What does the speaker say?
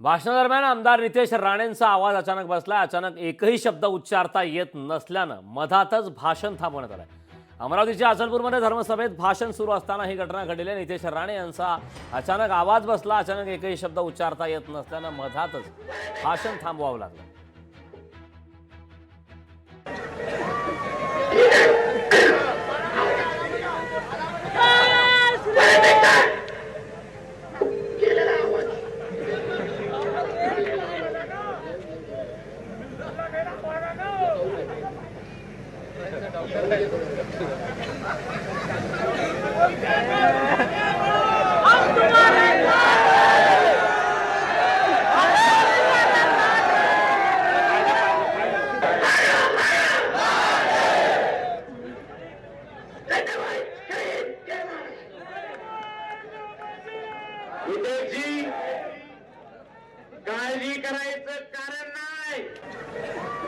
भाषणादरम्यान आमदार नितेश राणेंचा आवाज अचानक बसला अचानक एकही शब्द उच्चारता येत नसल्यानं मधातच भाषण थांबवण्यात आलं अमरावतीच्या अचलपूरमध्ये धर्मसभेत भाषण सुरू असताना ही घटना घडली. आहे. नितेश राणे यांचा अचानक आवाज बसला. अचानक एकही शब्द उच्चारता येत नसल्यानं मधातच भाषण थांबवावं लागलं. काळजी करायचं कारण नाही.